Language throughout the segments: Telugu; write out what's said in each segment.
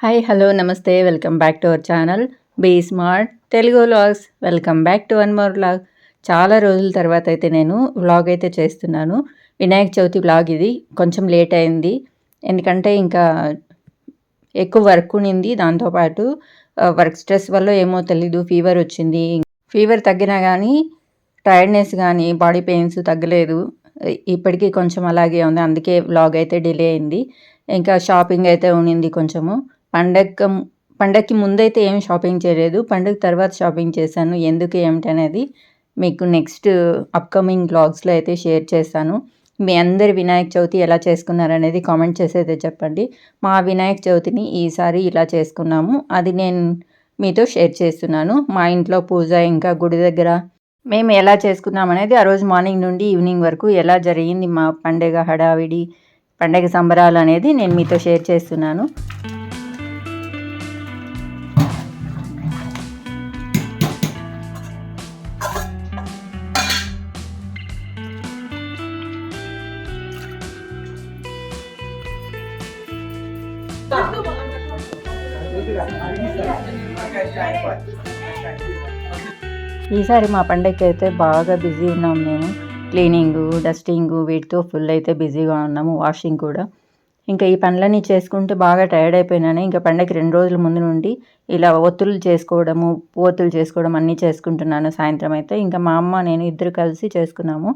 హాయ్ హలో నమస్తే welcome back to our channel be smart Telugu vlogs welcome back to one more vlog చాలా రోజుల తర్వాత అయితే నేను వ్లాగ్ అయితే చేస్తున్నాను. వినాయక చవితి వ్లాగ్ ఇది. కొంచెం లేట్ అయింది. ఎందుకంటే ఇంకా ఎక్కువ వర్క్ ఉన్నింది దాంతోపాటు వర్క్ స్ట్రెస్ వల్ల ఏమో తెలీదు. ఫీవర్ వచ్చింది. ఫీవర్ తగ్గినా కానీ టైర్డ్నెస్ కానీ బాడీ పెయిన్స్ తగ్గలేదు. ఇప్పటికీ కొంచెం అలాగే ఉంది. అందుకే వ్లాగ్ అయితే డిలే అయింది. ఇంకా షాపింగ్ అయితే ఉన్నింది కొంచెము. పండగ పండగకి ముందైతే ఏం షాపింగ్ చేయలేదు. పండగ తర్వాత షాపింగ్ చేశాను. ఎందుకు ఏమిటనేది మీకు నెక్స్ట్ అప్కమింగ్ బ్లాగ్స్లో అయితే షేర్ చేస్తాను. మీ అందరి వినాయక చవితి ఎలా చేసుకున్నారనేది కామెంట్ చేసి అయితే చెప్పండి. మా వినాయక చవితిని ఈసారి ఇలా చేసుకున్నాము. అది నేను మీతో షేర్ చేస్తున్నాను. మా ఇంట్లో పూజ ఇంకా గుడి దగ్గర మేము ఎలా చేసుకున్నాం అనేది ఆ రోజు మార్నింగ్ నుండి ఈవినింగ్ వరకు ఎలా జరిగింది మా పండగ హడావిడి పండగ సంబరాలు అనేది నేను మీతో షేర్ చేస్తున్నాను. ఈసారి మా పండగకి అయితే బాగా బిజీ ఉన్నాం మేము. క్లీనింగ్ డస్టింగ్ వీటితో ఫుల్ అయితే బిజీగా ఉన్నాము వాషింగ్ కూడా. ఇంకా ఈ పనులన్నీ చేసుకుంటే బాగా టైర్డ్ అయిపోయినాను. ఇంకా పండగకి రెండు రోజుల ముందు నుండి ఇలా ఒత్తులు చేసుకోవడము పోతులు చేసుకోవడం అన్నీ చేసుకుంటున్నాను సాయంత్రం అయితే. ఇంకా మా అమ్మ నేను ఇద్దరు కలిసి చేసుకున్నాము.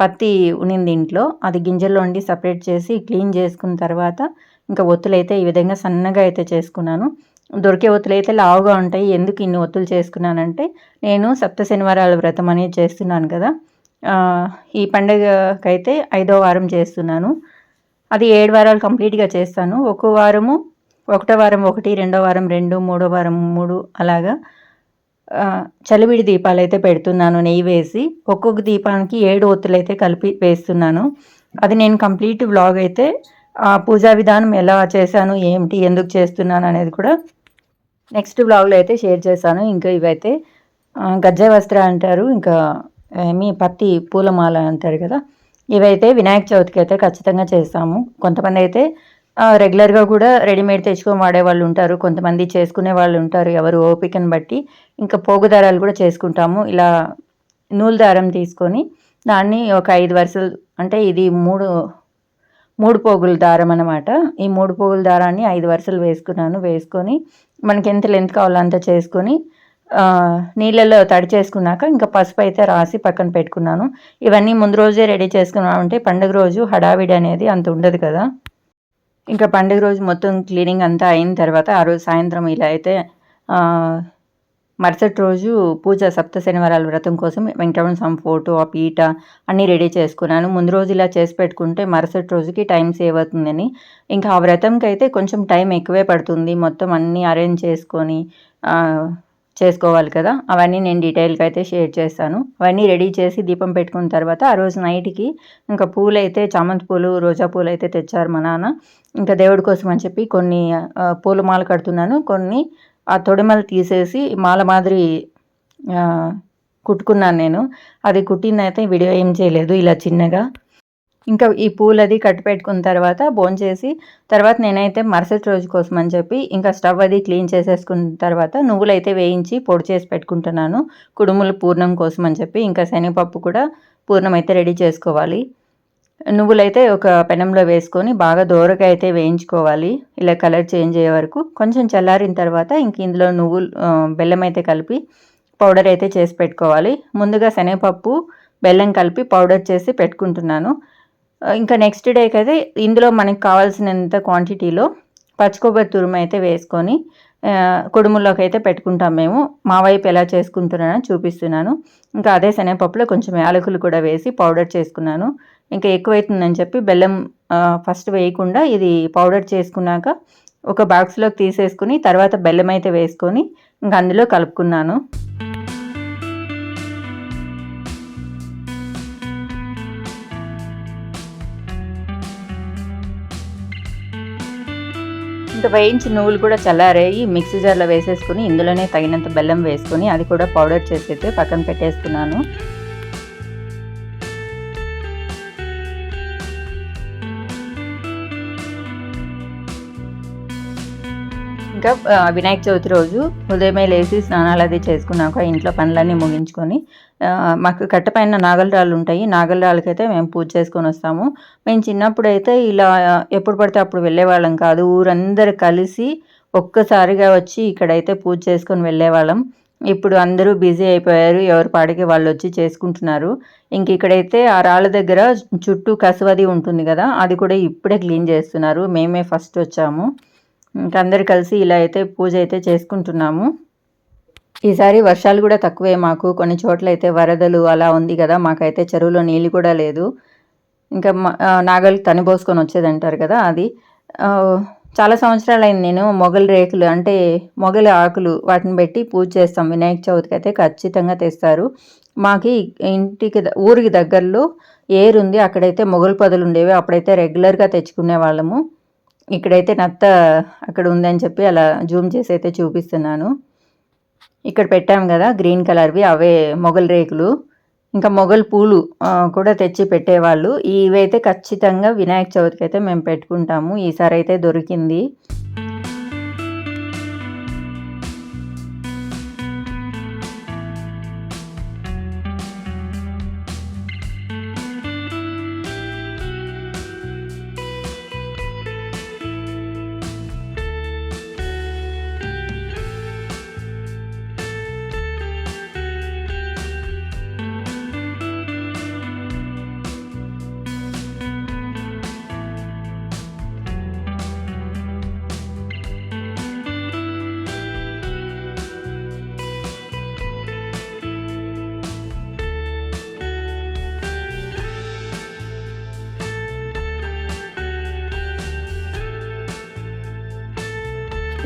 పత్తి ఉనింది ఇంట్లో. అది గింజల్లో ఉండి సపరేట్ చేసి క్లీన్ చేసుకున్న తర్వాత ఇంకా ఒత్తులు అయితే ఈ విధంగా సన్నగా అయితే చేసుకున్నాను. దొరికే ఒత్తులు అయితే లావుగా ఉంటాయి. ఎందుకు ఇన్ని ఒత్తులు చేసుకున్నానంటే నేను సప్త శనివారాల వ్రతం అనేది చేస్తున్నాను కదా. ఈ పండగకైతే ఐదో వారం చేస్తున్నాను. అది ఏడు వారాలు కంప్లీట్గా చేస్తాను. ఒక్కో వారము ఒకటో వారం ఒకటి రెండో వారం రెండు మూడో వారం మూడు అలాగా చలివిడి దీపాలు అయితే పెడుతున్నాను నెయ్యి వేసి. ఒక్కొక్క దీపానికి ఏడు ఒత్తులు అయితే కలిపి వేస్తున్నాను. అది నేను కంప్లీట్ వ్లాగ్ అయితే పూజా విధానం ఎలా చేశాను ఏమిటి ఎందుకు చేస్తున్నాను అనేది కూడా నెక్స్ట్ బ్లాగ్లో అయితే షేర్ చేశాను. ఇంకా ఇవైతే గజ్జ వస్త్ర అంటారు ఇంకా మీ పత్తి పూలమాల అంటారు కదా. ఇవైతే వినాయక చవితికి అయితే ఖచ్చితంగా చేస్తాము. కొంతమంది అయితే రెగ్యులర్గా కూడా రెడీమేడ్ తెచ్చుకొని వాడే వాళ్ళు ఉంటారు. కొంతమంది చేసుకునే వాళ్ళు ఉంటారు. ఎవరు ఓపికను బట్టి ఇంకా పోగు దారాలు కూడా చేసుకుంటాము. ఇలా నూలు దారం తీసుకొని దాన్ని ఒక ఐదు వరుసలు అంటే ఇది మూడు మూడు పోగుల దారం అనమాట ఈ మూడు పోగుల దారాన్ని ఐదు వరుసలు వేసుకున్నాను. వేసుకొని మనకి ఎంత లెంత్ కావాలో అంత చేసుకొని నీళ్ళలో తడి చేసుకున్నాక ఇంకా పసుపు అయితే రాసి పక్కన పెట్టుకున్నాను. ఇవన్నీ ముందు రోజే రెడీ చేసుకున్నామంటే పండుగ రోజు హడావిడి అనేది అంత ఉండదు కదా. ఇంకా పండుగ రోజు మొత్తం క్లీనింగ్ అంతా అయిన తర్వాత ఆ రోజు సాయంత్రం ఇలా అయితే మరుసటి రోజు పూజ సప్త శనివారాల వ్రతం కోసం వెంకటరమణ స్వామి ఫోటో ఆ పీట అన్నీ రెడీ చేసుకున్నాను. ముందు రోజు ఇలా చేసి పెట్టుకుంటే మరుసటి రోజుకి టైం సేవ్ అవుతుందని. ఇంకా ఆ వ్రతంకి అయితే కొంచెం టైం ఎక్కువే పడుతుంది. మొత్తం అన్నీ అరేంజ్ చేసుకొని చేసుకోవాలి కదా. అవన్నీ నేను డీటెయిల్గా అయితే షేర్ చేస్తాను. అవన్నీ రెడీ చేసి దీపం పెట్టుకున్న తర్వాత ఆ రోజు నైట్కి ఇంకా పూలు అయితే చామంతి పూలు రోజా పూలు అయితే తెచ్చారు మా నాన్న. ఇంకా దేవుడి కోసం అని చెప్పి కొన్ని పూలమాల కడుతున్నాను. కొన్ని ఆ తొడిమలు తీసేసి మాల మాదిరి కుట్టుకున్నాను నేను. అది కుట్టిందైతే వీడియో ఏం చేయలేదు ఇలా చిన్నగా. ఇంకా ఈ పూలది కట్టి పెట్టుకున్న తర్వాత భోంచేసి తర్వాత నేనైతే మరుసటి రోజు కోసం అని చెప్పి ఇంకా స్టవ్ అది క్లీన్ చేసేసుకున్న తర్వాత నువ్వులు అయితే వేయించి పొడి చేసి పెట్టుకుంటున్నాను. కుడుములు పూర్ణం కోసం అని చెప్పి ఇంకా శనగపప్పు కూడా పూర్ణం అయితే రెడీ చేసుకోవాలి. నువ్వులైతే ఒక పెనంలో వేసుకొని బాగా దోరగా అయితే వేయించుకోవాలి. ఇలా కలర్ చేంజ్ అయ్యే వరకు కొంచెం చల్లారిన తర్వాత ఇంక ఇందులో నువ్వులు బెల్లం అయితే కలిపి పౌడర్ అయితే చేసి పెట్టుకోవాలి. ముందుగా శనగపప్పు బెల్లం కలిపి పౌడర్ చేసి పెట్టుకుంటున్నాను. ఇంకా నెక్స్ట్ డేకి అయితే ఇందులో మనకి కావాల్సినంత క్వాంటిటీలో పచ్చికొబ్బరి తురుము అయితే వేసుకొని కుడుముల్లోకి అయితే పెట్టుకుంటాం మేము. మా వైపు ఎలా చేసుకుంటున్నానో చూపిస్తున్నాను. ఇంకా అదే శనగపప్పులో కొంచెం యాలకులు కూడా వేసి పౌడర్ చేసుకున్నాను. ఇంకా ఎక్కువైతుందని చెప్పి బెల్లం ఫస్ట్ వేయకుండా ఇది పౌడర్ చేసుకున్నాక ఒక బాక్స్లోకి తీసేసుకుని తర్వాత బెల్లం అయితే వేసుకొని ఇంకా అందులో కలుపుకున్నాను. ఇంత వేయించి నువ్వులు కూడా చల్లారేయి మిక్సీ జార్లో వేసేసుకుని ఇందులోనే తగినంత బెల్లం వేసుకొని అది కూడా పౌడర్ చేసి అయితే పక్కన పెట్టేసుకున్నాను. ఇంకా వినాయక చవితి రోజు ఉదయమే లేచి స్నానాలు అది చేసుకున్నాక ఇంట్లో పనులన్నీ ముగించుకొని మాకు కట్టపైన నాగలరాళ్ళు ఉంటాయి. నాగలరాళ్ళకైతే మేము పూజ చేసుకొని వస్తాము. మేము చిన్నప్పుడు అయితే ఇలా ఎప్పుడు పడితే అప్పుడు వెళ్ళేవాళ్ళం కాదు. ఊరందరూ కలిసి ఒక్కసారిగా వచ్చి ఇక్కడైతే పూజ చేసుకొని వెళ్ళేవాళ్ళం. ఇప్పుడు అందరూ బిజీ అయిపోయారు. ఎవరి పాడికి వాళ్ళు వచ్చి చేసుకుంటున్నారు. ఇంక ఇక్కడైతే ఆ రాళ్ళ దగ్గర చుట్టూ కసువది ఉంటుంది కదా అది కూడా ఇప్పుడే క్లీన్ చేస్తున్నారు. మేమే ఫస్ట్ వచ్చాము. ఇంక అందరు కలిసి ఇలా అయితే పూజ అయితే చేసుకుంటున్నాము. ఈసారి వర్షాలు కూడా తక్కువే మాకు. కొన్ని చోట్ల అయితే వరదలు అలా ఉంది కదా మాకైతే చెరువులో నీళ్ళు కూడా లేదు. ఇంకా నాగలు ఆ, నాగలి తనిపోసుకొని వచ్చేదంటారు కదా అది. చాలా సంవత్సరాలు అయింది నేను మొగలి రేకులు అంటే మొగలి ఆకులు వాటిని పెట్టి పూజ చేస్తాం. వినాయక చవితికి అయితే ఖచ్చితంగా తెస్తారు. మాకి ఇంటికి ద- ఊరికి దగ్గరలో ఏరు ఉంది అక్కడైతే మొగలు పదలు ఉండేవి. అప్పుడైతే రెగ్యులర్గా తెచ్చుకునే వాళ్ళము. ఇక్కడైతే నత్త అక్కడ ఉందని చెప్పి అలా జూమ్ చేసి అయితే చూపిస్తున్నాను. ఇక్కడ పెట్టాం కదా గ్రీన్ కలర్వి అవే మొగల్ రేకులు. ఇంకా మొగల్ పూలు కూడా తెచ్చి పెట్టేవాళ్ళు. ఇవైతే ఖచ్చితంగా వినాయక చవితికి అయితే మేము పెట్టుకుంటాము. ఈసారి అయితే దొరికింది.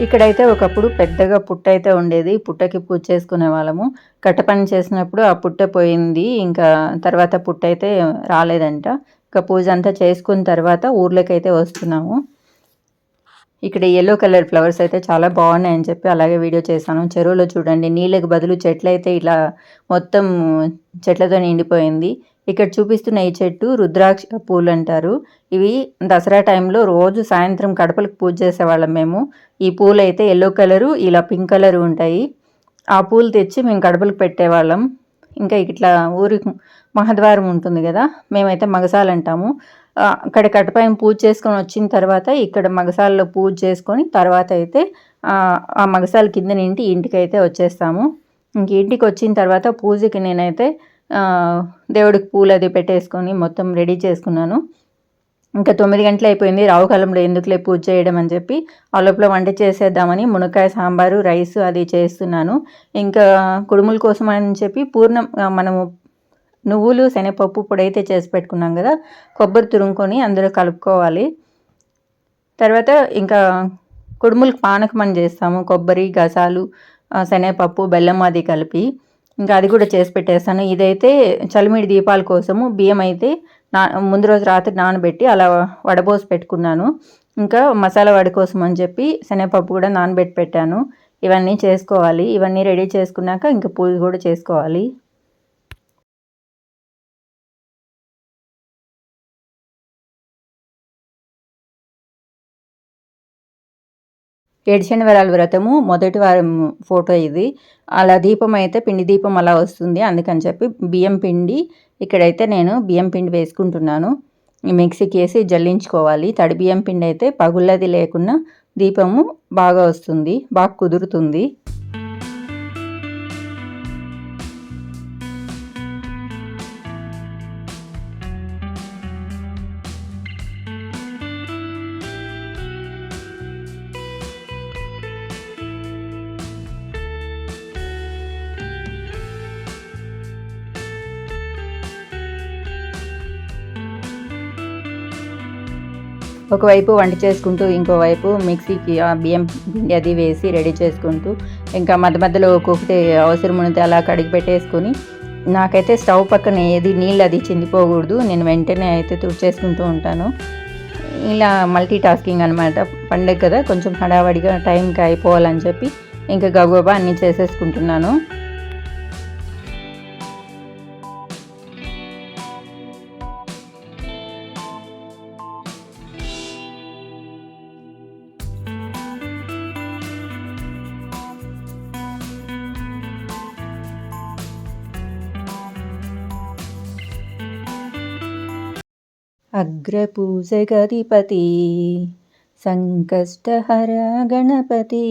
ఇక్కడైతే ఒకప్పుడు పెద్దగా పుట్ట అయితే ఉండేది. పుట్టకి పూజ చేసుకునే వాళ్ళము. కట్ట పని చేసినప్పుడు ఆ పుట్ట పోయింది. ఇంకా తర్వాత పుట్ట అయితే రాలేదంట. ఇంకా పూజ అంతా చేసుకున్న తర్వాత ఊర్లోకైతే అయితే వస్తున్నాము. ఇక్కడ ఎల్లో కలర్ ఫ్లవర్స్ అయితే చాలా బాగున్నాయని చెప్పి అలాగే వీడియో చేశాను. చెరువులో చూడండి. నీళ్ళకి బదులు చెట్లు అయితే ఇలా మొత్తం చెట్లతో నిండిపోయింది. ఇక్కడ చూపిస్తున్న ఈ చెట్టు రుద్రాక్ష పూలు అంటారు. ఇవి దసరా టైంలో రోజు సాయంత్రం కడపలకు పూజ చేసేవాళ్ళం మేము. ఈ పూలు అయితే ఎల్లో కలరు ఇలా పింక్ కలర్ ఉంటాయి. ఆ పూలు తెచ్చి మేము కడపలకు పెట్టేవాళ్ళం. ఇంకా ఇట్లా ఊరి మహద్వారం ఉంటుంది కదా మేమైతే మగసాలు అంటాము. అక్కడ కట్టపైన పూజ చేసుకొని వచ్చిన తర్వాత ఇక్కడ మగసాలలో పూజ చేసుకొని తర్వాత అయితే ఆ, మగసాల కింద నింటి ఇంటికి అయితే వచ్చేస్తాము. ఇంక ఇంటికి వచ్చిన తర్వాత పూజకి నేనైతే దేవుడికి పూలు అది పెట్టేసుకొని మొత్తం రెడీ చేసుకున్నాను. ఇంకా తొమ్మిది గంటలు అయిపోయింది. రావుకాలంలో ఎందుకులే పూజ చేయడం అని చెప్పి ఆ లోపల వంట చేసేద్దామని మునక్కాయ సాంబారు రైస్ అది చేస్తున్నాను. ఇంకా కుడుముల కోసం అని చెప్పి పూర్ణం మనము నువ్వులు శనగపప్పు పొడి అయితే చేసి పెట్టుకున్నాం కదా కొబ్బరి తురుముకొని అందులో కలుపుకోవాలి. తర్వాత ఇంకా కుడుములకు పానకం అని చేస్తాము. కొబ్బరి గసాలు శనగపప్పు బెల్లం అది కలిపి. ఇంకా అది కూడా చేసి పెట్టేస్తాను. ఇదైతే చలిమిడి దీపాల కోసము బియ్యం అయితే నా ముందు రోజు రాత్రి నానబెట్టి అలా వడబోసి పెట్టుకున్నాను. ఇంకా మసాలా వడి కోసం అని చెప్పి శనగపప్పు కూడా నానబెట్టి పెట్టాను. ఇవన్నీ చేసుకోవాలి. ఇవన్నీ రెడీ చేసుకున్నాక ఇంకా పూజ కూడా చేసుకోవాలి. ఏడు శనివారాల వ్రతము మొదటి వారం ఫోటో ఇది. అలా దీపం అయితే పిండి దీపం అలా వస్తుంది. అందుకని చెప్పి బియ్యం పిండి ఇక్కడైతే నేను బియ్యం పిండి వేసుకుంటున్నాను. మిక్సీకి వేసి జల్లించుకోవాలి. తడి బియ్యం పిండి అయితే పగుళ్ళది లేకుండా దీపము బాగా వస్తుంది బాగా కుదురుతుంది. ఒకవైపు వంట చేసుకుంటూ ఇంకోవైపు మిక్సీకి ఆ బియ్యం పిండి అది వేసి రెడీ చేసుకుంటూ ఇంకా మధ్య మధ్యలో ఒక్కొక్కటి అవసరం ఉంటే అలా కడిగి పెట్టేసుకొని నాకైతే స్టవ్ పక్కన ఏది నీళ్ళు అది చిందిపోకూడదు. నేను వెంటనే అయితే తుడిచేసుకుంటూ ఉంటాను. ఇలా మల్టీ టాస్కింగ్ అనమాట పండగ కదా కొంచెం హడావడిగా టైంకి అయిపోవాలని చెప్పి ఇంకా గబగబా అన్నీ చేసేసుకుంటున్నాను. అగ్రపూజగధిపతి సంకష్టహర గణపతి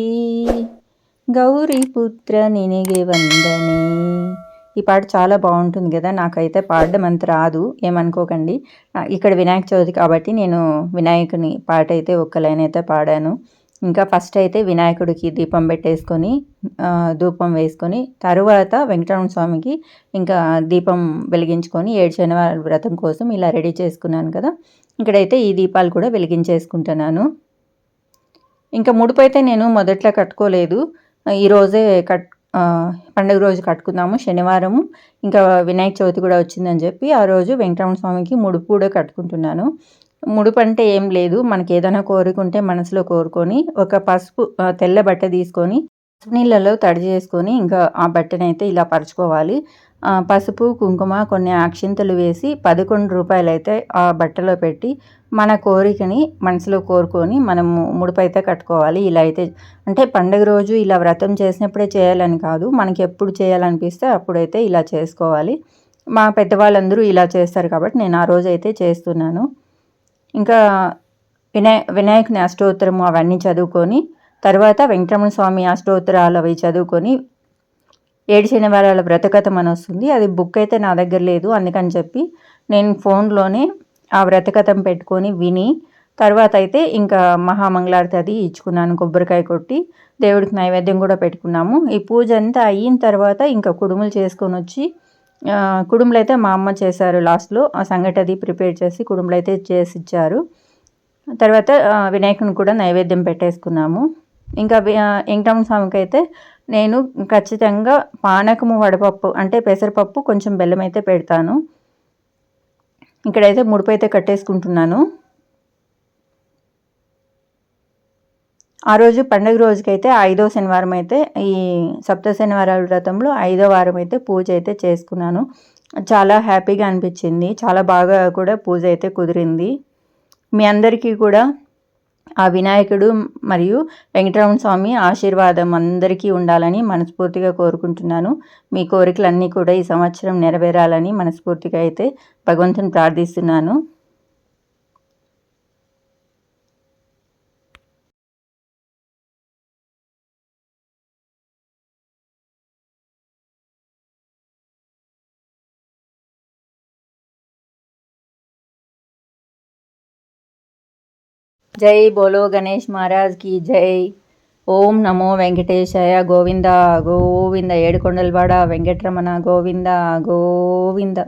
గౌరీపుత్ర నినిగే వందని. ఈ పాట చాలా బాగుంటుంది కదా నాకైతే పాడడం అంత రాదు ఏమనుకోకండి. ఇక్కడ వినాయక చవితి కాబట్టి నేను వినాయకుని పాట అయితే ఒక్క లైన్ అయితే పాడాను. ఇంకా ఫస్ట్ అయితే వినాయకుడికి దీపం పెట్టేసుకొని ధూపం వేసుకొని తరువాత వెంకటరమణ స్వామికి ఇంకా దీపం వెలిగించుకొని ఏడు శనివారం వ్రతం కోసం ఇలా రెడీ చేసుకున్నాను కదా. ఇక్కడైతే ఈ దీపాలు కూడా వెలిగించేసుకుంటున్నాను. ఇంకా ముడుపు అయితే నేను మొదట్లో కట్టుకోలేదు. ఈరోజే కట్ పండుగ రోజు కట్టుకున్నాము శనివారము. ఇంకా వినాయక చవితి కూడా వచ్చిందని చెప్పి ఆ రోజు వెంకటరమణ స్వామికి ముడుపు కూడా కట్టుకుంటున్నాను. ముడుపు అంటే ఏం లేదు. మనకి ఏదైనా కోరుకుంటే మనసులో కోరుకొని ఒక పసుపు తెల్ల బట్ట తీసుకొని నీళ్ళలో తడి చేసుకొని ఇంకా ఆ బట్టనైతే అయితే ఇలా పరుచుకోవాలి. పసుపు కుంకుమ కొన్ని అక్షింతలు వేసి పదకొండు రూపాయలు అయితే ఆ బట్టలో పెట్టి మన కోరికని మనసులో కోరుకొని మనము ముడుపు అయితే కట్టుకోవాలి. ఇలా అయితే అంటే పండుగ రోజు ఇలా వ్రతం చేసినప్పుడే చేయాలని కాదు. మనకి ఎప్పుడు చేయాలనిపిస్తే అప్పుడైతే ఇలా చేసుకోవాలి. మా పెద్దవాళ్ళందరూ ఇలా చేస్తారు కాబట్టి నేను ఆ రోజు అయితే చేస్తున్నాను. ఇంకా వినాయ వినాయకుని అష్టోత్తరము అవన్నీ చదువుకొని తర్వాత వెంకటరమణ స్వామి అష్టోత్తరాలు అవి చదువుకొని ఏడు శనివారాల వ్రతకథం అని వస్తుంది. అది బుక్ అయితే నా దగ్గర లేదు అందుకని చెప్పి నేను ఫోన్లోనే ఆ వ్రతకథం పెట్టుకొని విని తర్వాత అయితే ఇంకా మహామంగళారతి అది ఇచ్చుకున్నాను కొబ్బరికాయ కొట్టి దేవుడికి నైవేద్యం కూడా పెట్టుకున్నాము. ఈ పూజ అంతా అయిన తర్వాత ఇంకా కుడుములు చేసుకొని వచ్చి కుడుములు అయితే మా అమ్మ చేశారు లాస్ట్లో. ఆ సంగటి అది ప్రిపేర్ చేసి కుడుములు అయితే చేసి ఇచ్చారు తర్వాత వినాయకుని కూడా నైవేద్యం పెట్టేసుకున్నాము. ఇంకా వెంకటరమణ స్వామికి అయితే నేను ఖచ్చితంగా పానకము వడపప్పు అంటే పెసరపప్పు కొంచెం బెల్లం అయితే పెడతాను. ఇక్కడైతే ముడుపు అయితే కట్టేసుకుంటున్నాను. ఆ రోజు పండుగ రోజుకైతే ఐదో శనివారం అయితే ఈ సప్త శనివారాల వ్రతంలో ఐదో వారం అయితే పూజ అయితే చేసుకున్నాను. చాలా హ్యాపీగా అనిపించింది. చాలా బాగా కూడా పూజ అయితే కుదిరింది. మీ అందరికీ కూడా ఆ వినాయకుడు మరియు వెంకటరమణ స్వామి ఆశీర్వాదం అందరికీ ఉండాలని మనస్ఫూర్తిగా కోరుకుంటున్నాను. మీ కోరికలన్నీ కూడా ఈ సంవత్సరం నెరవేరాలని మనస్ఫూర్తిగా అయితే భగవంతుని ప్రార్థిస్తున్నాను. జై బోలో గణేష్ మహారాజ్కి జై. ఓం నమో వెంకటేశాయ గోవింద గోవింద. ఏడుకొండలవాడ వెంకటరమణ గోవింద గోవింద.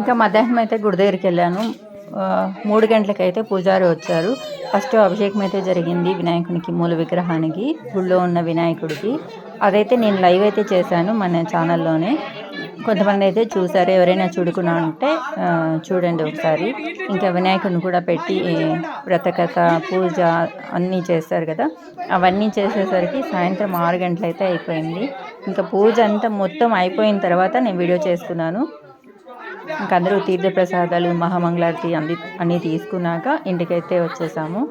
ఇంకా మధ్యాహ్నం అయితే గుడి దగ్గరికి వెళ్ళాను. మూడు గంటలకైతే పూజారి వచ్చారు. ఫస్ట్ అభిషేకం అయితే జరిగింది వినాయకునికి మూల విగ్రహానికి గుళ్ళో ఉన్న వినాయకుడికి. అదైతే నేను లైవ్ అయితే చేశాను మన ఛానల్లోనే. కొంతమంది అయితే చూసారు ఎవరైనా చూడుకున్నా ఉంటే చూడండి ఒకసారి. ఇంకా వినాయకుడిని కూడా పెట్టి వ్రతకథ పూజ అన్నీ చేస్తారు కదా. అవన్నీ చేసేసరికి సాయంత్రం ఆరు గంటలైతే అయిపోయింది. ఇంకా పూజ అంతా మొత్తం అయిపోయిన తర్వాత నేను వీడియో చేసుకున్నాను. ఇంక అందరూ తీర్థప్రసాదాలు మహామంగళారతి అంది అన్నీ తీసుకున్నాక ఇంటికైతే వచ్చేసాము.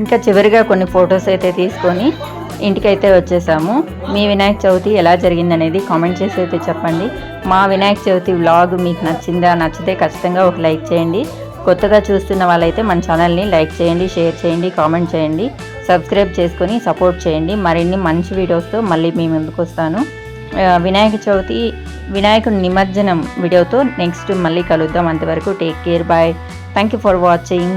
ఇంకా చివరిగా కొన్ని ఫొటోస్ అయితే తీసుకొని ఇంటికైతే వచ్చేసాము. మీ వినాయక చవితి ఎలా జరిగిందనేది కామెంట్ చేసి అయితే చెప్పండి. మా వినాయక చవితి వ్లాగ్ మీకు నచ్చిందా నచ్చితే ఖచ్చితంగా ఒక లైక్ చేయండి. కొత్తగా చూస్తున్న వాళ్ళైతే మన ఛానల్ని లైక్ చేయండి షేర్ చేయండి కామెంట్ చేయండి. సబ్స్క్రైబ్ చేసుకొని సపోర్ట్ చేయండి. మరిన్ని మంచి వీడియోస్తో మళ్ళీ మీ ముందుకు వస్తాను. వినాయక చవితి వినాయకుడి నిమజ్జనం వీడియోతో నెక్స్ట్ మళ్ళీ కలుద్దాం. అంతవరకు take care bye. Thank you for watching